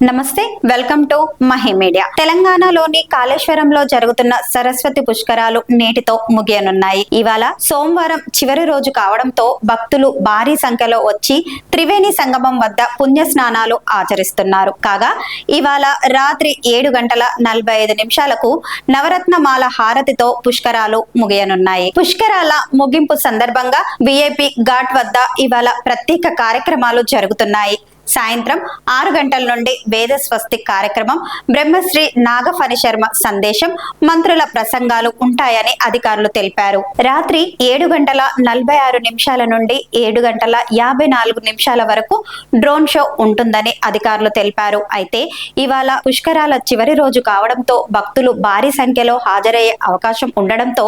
నమస్తే welcome to Mahi media. తెలంగాణలోని కాళేశ్వరంలో జరుగుతున్న సరస్వతి పుష్కరాలు నేటితో ముగియనున్నాయి. ఇవాళ సోమవారం చివరి రోజు కావడంతో భక్తులు భారీ సంఖ్యలో వచ్చి త్రివేణి సంగమం వద్ద పుణ్య స్నానాలు ఆచరిస్తున్నారు. కాగా ఇవాళ రాత్రి ఏడు గంటల నలభై ఐదు నిమిషాలకు నవరత్నమాల హారతితో పుష్కరాలు ముగియనున్నాయి. పుష్కరాల ముగింపు సందర్భంగా విఐపి ఘాట్ వద్ద ఇవాళ ప్రత్యేక కార్యక్రమాలు జరుగుతున్నాయి. సాయంత్రం ఆరు గంటల నుండి వేద స్వస్తి కార్యక్రమం బ్రహ్మశ్రీ నాగఫణి శర్మ సందేశం మంత్రుల ప్రసంగాలు ఉంటాయని అధికారులు తెలిపారు. రాత్రి ఏడు గంటల నలభై ఆరు నిమిషాల నుండి ఏడు గంటల యాభై నాలుగు నిమిషాల వరకు డ్రోన్ షో ఉంటుందని అధికారులు తెలిపారు. అయితే ఇవాళ పుష్కరాల చివరి రోజు కావడంతో భక్తులు భారీ సంఖ్యలో హాజరయ్యే అవకాశం ఉండడంతో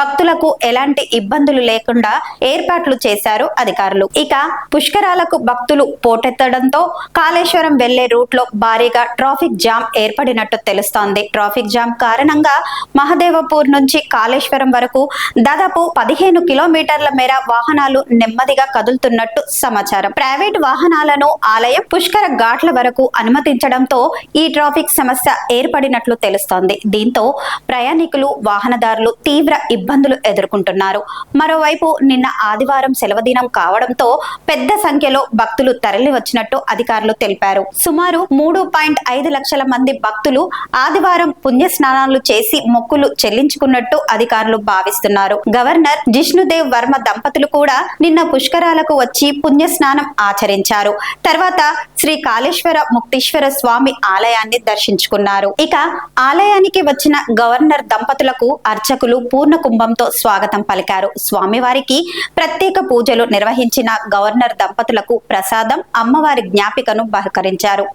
భక్తులకు ఎలాంటి ఇబ్బందులు లేకుండా ఏర్పాట్లు చేశారు అధికారులు. ఇక పుష్కరాలకు భక్తులు పోటెత్తడం పోటెత్తడంతో కాళేశ్వరం వెళ్ళే రూట్లో భారీగా ట్రాఫిక్ జామ్ ఏర్పడినట్టు తెలుస్తోంది. ట్రాఫిక్ జామ్ కారణంగా మహదేవపూర్ నుంచి కాళేశ్వరం వరకు దాదాపు పదిహేను కిలోమీటర్ల మేర వాహనాలు నెమ్మదిగా కదులుతున్నట్టు సమాచారం. ప్రైవేట్ వాహనాలను ఆలయం పుష్కర ఘాట్ల వరకు అనుమతించడంతో ఈ ట్రాఫిక్ సమస్య ఏర్పడినట్లు తెలుస్తోంది. దీంతో ప్రయాణికులు వాహనదారులు తీవ్ర ఇబ్బందులు ఎదుర్కొంటున్నారు. మరోవైపు నిన్న ఆదివారం సెలవు దినం కావడంతో పెద్ద సంఖ్యలో భక్తులు తరలి చేస్తున్నట్టు అధికారులు తెలిపారు. సుమారు మూడు పాయింట్ ఐదు లక్షల మంది భక్తులు ఆదివారం పుణ్య స్నానాలు చేసి మొక్కులు చెల్లించుకున్నట్టు అధికారులు భావిస్తున్నారు. గవర్నర్ జిష్ణుదేవ్ వర్మ దంపతులు కూడా నిన్న పుష్కరాలకు వచ్చి పుణ్య స్నానం ఆచరించారు. తర్వాత శ్రీ కాళేశ్వర ముక్తీశ్వర స్వామి ఆలయాన్ని దర్శించుకున్నారు. ఇక ఆలయానికి వచ్చిన గవర్నర్ దంపతులకు అర్చకులు పూర్ణ కుంభంతో స్వాగతం పలికారు. స్వామివారికి ప్రత్యేక పూజలు నిర్వహించిన గవర్నర్ దంపతులకు ప్రసాదం అమ్మవారి జ్ఞాపికను బహుకరించారు.